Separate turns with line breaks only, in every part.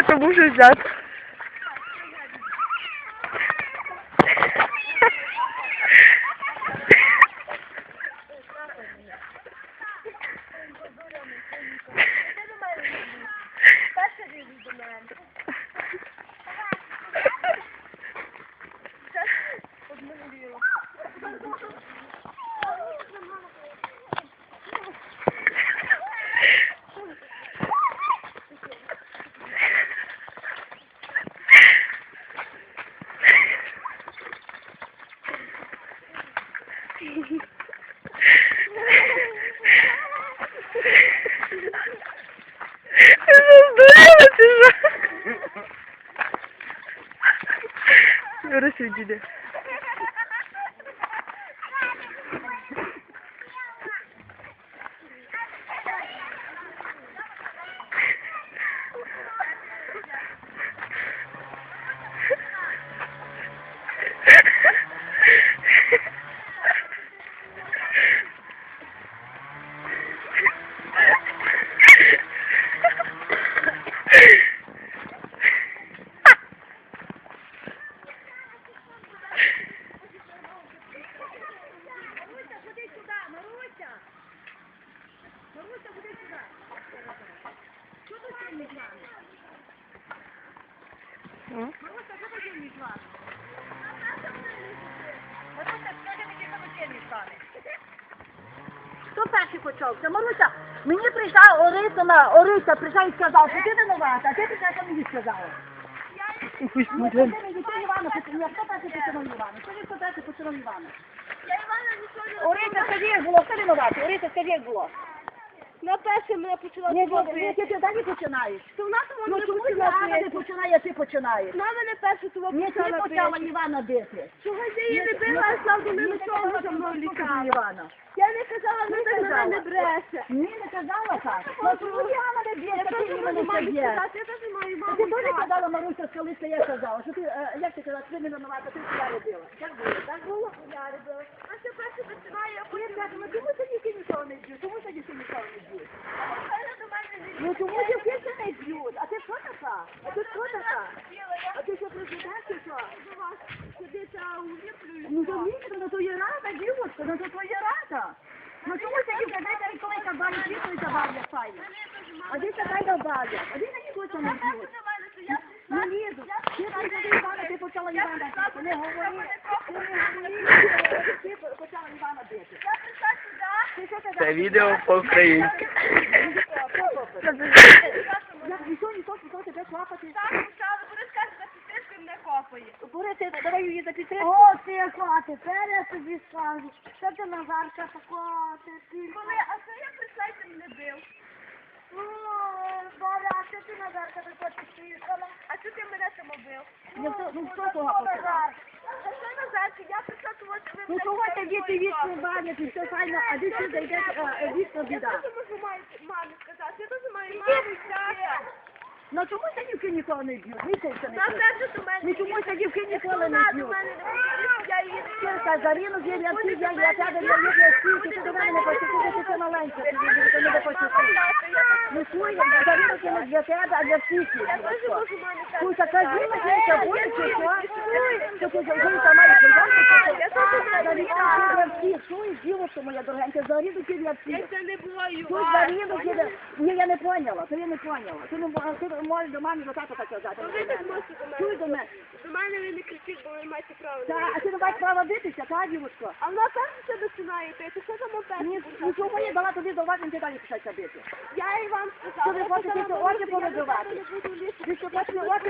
это мужа зад. Перше відео. немає, то Мушу взяти. Ти що, здуріла чи що? Юра сидіде. М?
Хто перший почав? Це Маруся. Мені прийшла Орися на Орися, прийшла і сказала, що ти винувата, а ти прийшла, що мені сказала.
Мудру.
ти мені, ти Івана, ти- хто перший починав Івана? Скажи, хто перший починав Івана? Орися, скажи, як було, хто винуватий? Орися, скажи, як було.
На перше мене почала
Ні, ні, ти ти далі починаєш.
То в нас
Ну
вона
чому не починає, ти починаєш?
На мене перше того
Ні, ти
почала
почала
бити.
Івана бити.
Чого я її не била, а Славку не
Ні,
чого
казала,
за мною лікала.
Івана.
Я не казала,
Не
не так
казала.
мене не бреше.
Ні, не казала так. Ну чому Івана не
Я
та ти
теж
не
сказати, я теж маю маму.
ти теж казала, Маруся, коли це я казала, що ти, е, як ти казала, ти не винувата, ти я робила. Так було, так було?
Я робила. А це перше починає, а
Ти
потім
каже, ну чому тоді ти нікого не б'ють? Чому тоді ти нікого не б'ють?
вона до мене не
Ну чому дівки це не б'ють? А ти що така? А ти що така? А ти що президент чи що? Ну то ні, ну то є рада, дівочка, ну то твоя рада. Ну чому це дівка, дайте коли кабані світло і забавлять файно? А де це дай? А де на нікого це не б'ють? Не лізу. Ти прийшла Івана, ти почала Івана. Ти не говори. Ти не говори. Ти почала Івана бити. Ти?
Це відео по-українськи.
Я ніхто, ніхто, ніхто тебе клапати.
Так, почала, буде сказати, що сестричка мене копає.
Давай її за підтримку.
О, ти яка, тепер я тобі скажу, що ти Назарка така, ти ти.
Коли, а що я і ти бив?
Ой, Боже, а що ти Назарка така підписала?
А що ти мене там бив?
Ну, хто- ну хто кого почав?
А що Назарки, я прийшла того, що ви
Ну
мене
чого тоді ти
свої
вічно банять і все файно, а ти сюди йдеш е, вічно
Я
біда.
теж можу мамі мамі сказати, я теж маю маму, тата.
Ну чому це дівки ніколи не б'ють? Місяця не б'ють. Ну чому дівки ніколи не б'ють?
не я не
Кілька Зарину з я я тебе я люблю стільки, ти до мене не хочеш, ти це маленька, ти ти не хочеш. Ну чуй, я Зарину це не для тебе, а для всіх.
Я теж можу мамі так
Куся, кажи мені,
сказати.
що що? Що ти
Я маю
Зарину
прийняти.
для всіх, чуєш, дівочка моя дорогенька, Зарину для всіх.
це не бою.
Тут Зарину для... Ні, я не поняла, то я не поняла. Ти не ти можеш до мами до тата так казати.
Ви так можете до мене.
Чуй до мене.
До мене ви не кричіть, бо ви маєте право.
Та, а ти не маєш права битися, та, дівочко?
А вона перше це починаєте, це що там опять?
Ні, нічого не дала тобі зауважень, ти далі почався бити.
Я і вам
Що
сказала.
ви хочете, ти очі повибивати? Ви що хочете очі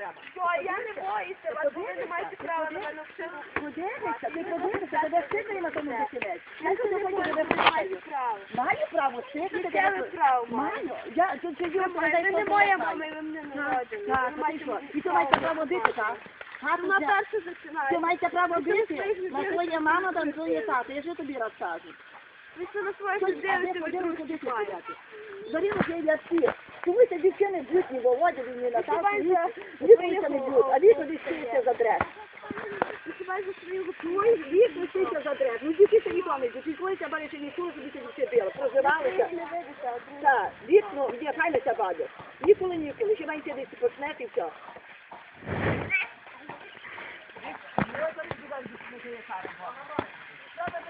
треба.
Що, я не боюся вас, ви не маєте права на мене все
Подивися, ти подивися, тебе сидить на тому засідець. Я тут не хочу тебе
маю право.
Маю право,
ти тебе право
маю. Я тут же його
Ви не моя мама, ви мене народили.
Так, що? І ти маєш право дити, так? Гарно. Ти маєш право
дити,
на твоя мама танцює тато. Я ж тобі розкажу.
Ви що на своє
дивитися,
ви тут не маєте. Заріло, я всіх бьют, его водили, не на танке, не бьют, а Вик лечился за дресс. Висипається своєю лукною, Вік лечиться за дрес. Ну, дівчата не пам'ятають, дівчата баричі не служили, дівчата все біло, проживалися. Так, Вік, ну, де хайлися бабі. Ніколи, ніколи, ще маєте десь почнете і все.
Ось, ось, ось,